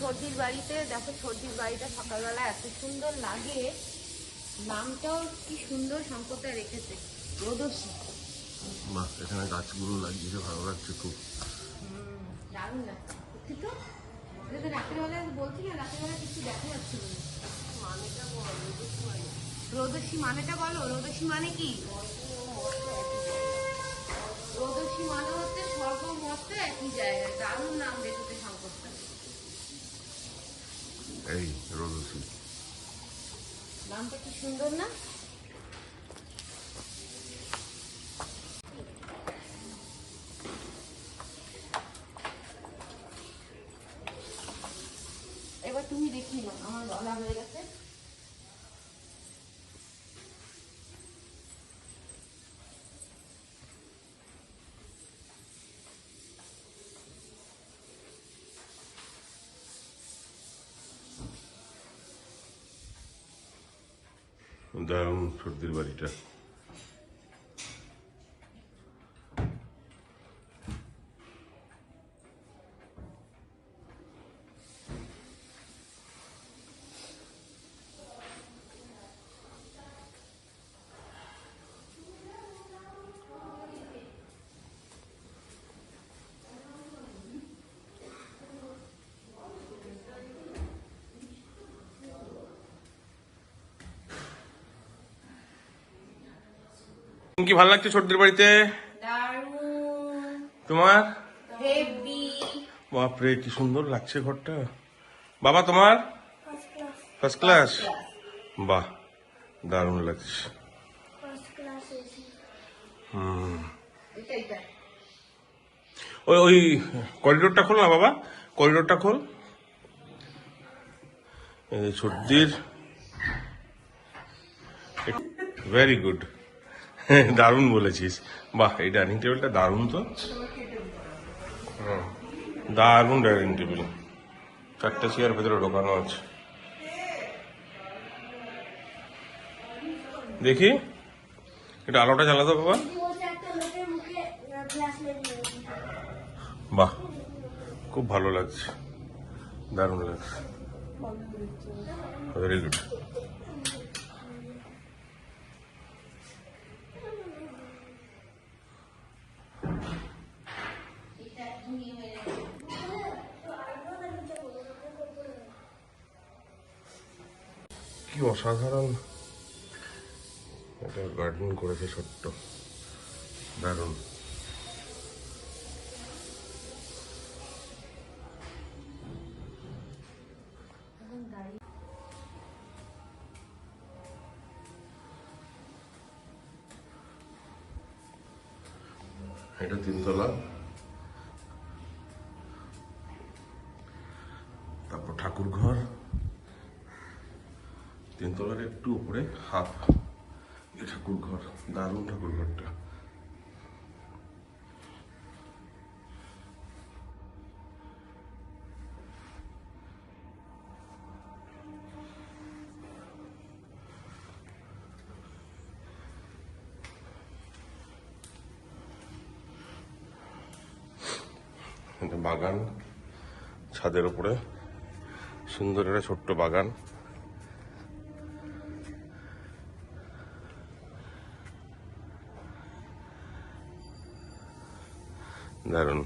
সর্দির বাড়িতে দেখো সর্দির বাড়িটা সকালবেলা এত সুন্দর লাগে। নামটাও কি সুন্দর সম্পদটা রেখেছে। রোদসী বাহ এখানে গাছগুলো লাগিয়েছে ভালো লাগছে খুব। দারুণ লাগছে। তো তো রাত্রেবেলা বলছি না রাত্রেবেলা কিছু দেখা যাচ্ছে না। মানেটা বলো রোদসী মানেটা বলো রোদসী মানে কি? রোদসী মানে হচ্ছে সর্বমস্ত একই জায়গায় দারুণ নাম রেখেছে এই রোদসি নামটা কি সুন্দর না? এবার তুমি দেখি না আমার গলা হয়ে গেছে। দারুণ সর্দির বাড়িটা। কি ভালো লাগছে সর্দির বাড়িতে? তোমার? বাপরে কি সুন্দর লাগছে ঘরটা। বাবা তোমার? ফার্স্ট ক্লাস বাহ দারুণ লাগছে। ওই ওই করিডোরটা খোল না বাবা। করিডোরটা খোল। সর্দির ভেরি গুড দারুণ বলেছিস। বাহ, এই ডাইনিং টেবিলটা দারুণ তো। দারুণ ডাইনিং টেবিল চারটে চেয়ার ভেতরে ঢোকানো আছে। দেখি, এটা আলোটা জ্বালাতো বাবা? বাহ, খুব ভালো লাগছে। দারুণ লাগছে। ভেরি গুড কি অসাধারণ। একটা গার্ডেন করেছে ছোট্ট দারুণ। এটা তিনতলা। তারপর ঠাকুর ঘর তিনতলার একটু উপরে, হাফ। ঠাকুর ঘর দারুণ ঠাকুর ঘরটা বাগান, ছাদের উপরে। সুন্দর একটা ছোট্ট বাগান। দারুণ